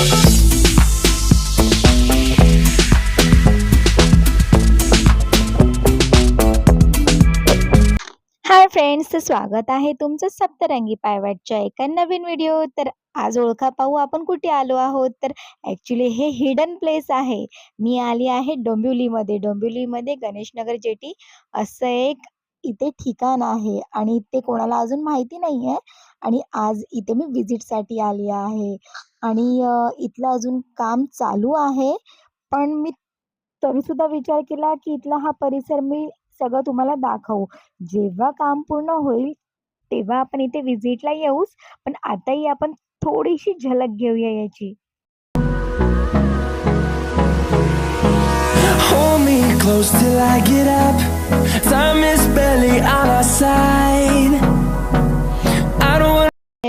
Hi friends स्वागत आहे तुमचं सप्तरंगी पायवाटच्या एका नवीन व्हिडिओ तर आज ओळखा पाहू आपण कुठे आलो आहोत? तर ऍक्च्युली हे हिडन प्लेस आहे. मी आली आहे डोंबिवलीमध्ये. डोंबिवलीमध्ये गणेशनगर जेटी असं एक इथे ठिकाण आहे आणि ते कोणाला अजून माहिती नाही आहे आणि आज इथे मी विजिटसाठी आली आहे. आणि इथलं अजून काम चालू आहे. पण मी तरीसुद्धा विचार केला की इथला हा परिसर मी सगळं तुम्हाला दाखवू. जेव्हा काम पूर्ण होईल तेव्हा आपण इथे व्हिजिटला येऊच. पण आताही आपण थोडीशी झलक घेऊया याची. Hold me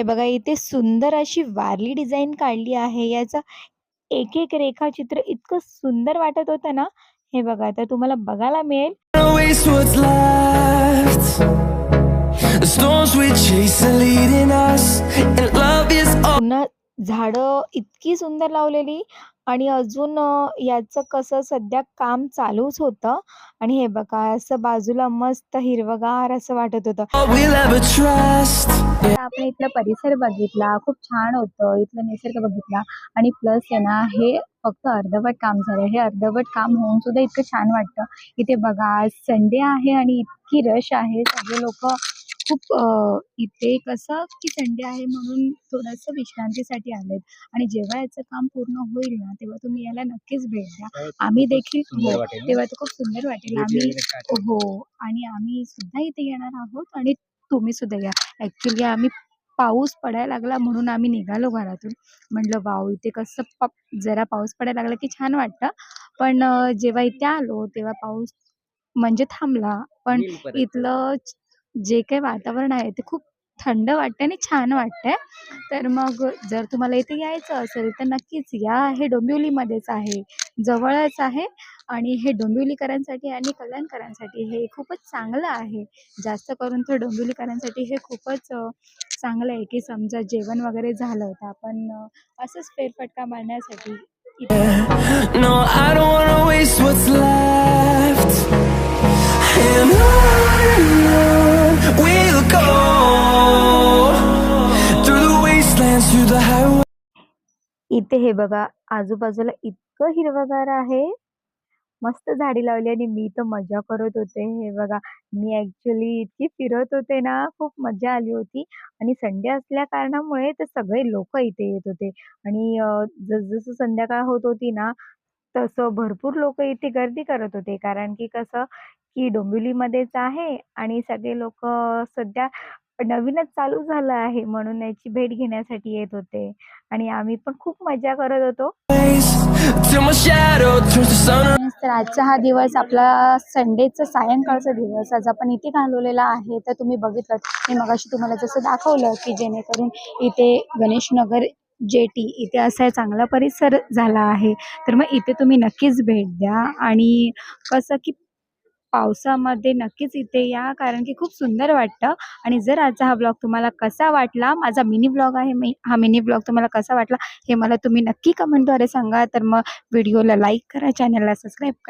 बघा इथे सुंदर अशी वारली डिझाईन काढली आहे. याचा एक एक रेखाचित्र इतकं सुंदर वाटत होत ना. हे बघा तर तुम्हाला बघायला मिळेल. झाड इतकी सुंदर लावलेली. आणि अजून याचं कसं सध्या काम चालूच होतं. आणि हे बघा असं बाजूला मस्त हिरवगार असं वाटत होतं. आपण इथला परिसर बघितला खूप छान होतं. इथला निसर्ग बघितला. आणि प्लस आहे ना हे फक्त अर्धवट काम झालं. हे अर्धवट काम होऊन सुद्धा इतकं छान वाटतं. इथे बघा आज संडे आहे आणि इतकी रश आहे. सगळे लोक खूप इथे कसं की संडे आहे म्हणून थोडंसं विश्रांतीसाठी आलेत. आणि जेव्हा याचं काम पूर्ण होईल ना तेव्हा तुम्ही याला नक्कीच भेट द्या. आम्ही देखील हो? तेव्हा तर खूप सुंदर वाटेल. आम्ही. हो आणि आम्ही सुद्धा इथे येणार आहोत आणि तुम्ही सुद्धा या. ॲक्च्युली आम्ही पाऊस पडायला लागला म्हणून आम्ही निघालो घरातून. म्हटलं वाव इथे कसं प जरा पाऊस पडायला लागला की छान वाटतं. पण जेव्हा इथे आलो तेव्हा पाऊस म्हणजे थांबला. पण. इथलं जे काही वातावरण आहे ते खूप थंड वाटतं आणि छान वाटतंय. तर मग जर तुम्हाला इथे यायचं असेल तर नक्कीच या. हे डोंबिवलीमध्येच आहे जवळच आहे आणि हे डोंबिवलीकरांसाठी आणि कल्याणकरांसाठी हे खूपच चांगलं आहे. जास्त करून तर डोंबिवलीकरांसाठी हे खूपच चांगलं आहे की समजा जेवण वगैरे झालं तर आपण असंच फेरफटका मारण्यासाठी इथे हे बघा आजूबाजूला इतकं हिरवगार आहे. मस्त झाडी लावली आणि मी तर मजा करत होते. हे बघा मी ऍक्च्युली इतकी फिरत होते ना खूप मजा आली होती. आणि संडे असल्या कारणामुळे तर सगळे लोक इथे येत होते. आणि जसजसं संध्याकाळ होत होती ना तसं भरपूर लोक इथे गर्दी करत होते. कारण की कसं की डोंबिवलीमध्येच आहे आणि सगळे लोक सध्या नवीनच चालू झालं आहे म्हणून याची भेट घेण्यासाठी येत होते. आणि आम्ही पण खूप मजा करत होतो. तर आजचा हा दिवस आपला संडेचा सायंकाळचा दिवस आज आपण इथे घालवलेला आहे. तर तुम्ही बघितलं मी मगाशी तुम्हाला जसं दाखवलं की जेणेकरून इथे गणेशनगर जेटी इथे असा चांगला परिसर झाला आहे. तर मग इथे तुम्ही नक्कीच भेट द्या. आणि कसं की पावसामध्ये नक्कीच इथे या कारण की खूप सुंदर वाटतं. आणि जर आजचा हा ब्लॉग तुम्हाला कसा वाटला माझा मिनी ब्लॉग आहे मी हा मिनी ब्लॉग तुम्हाला कसा वाटला हे मला तुम्ही नक्की कमेंटद्वारे सांगा. तर मग व्हिडिओला लाईक करा चॅनलला सबस्क्राईब करा.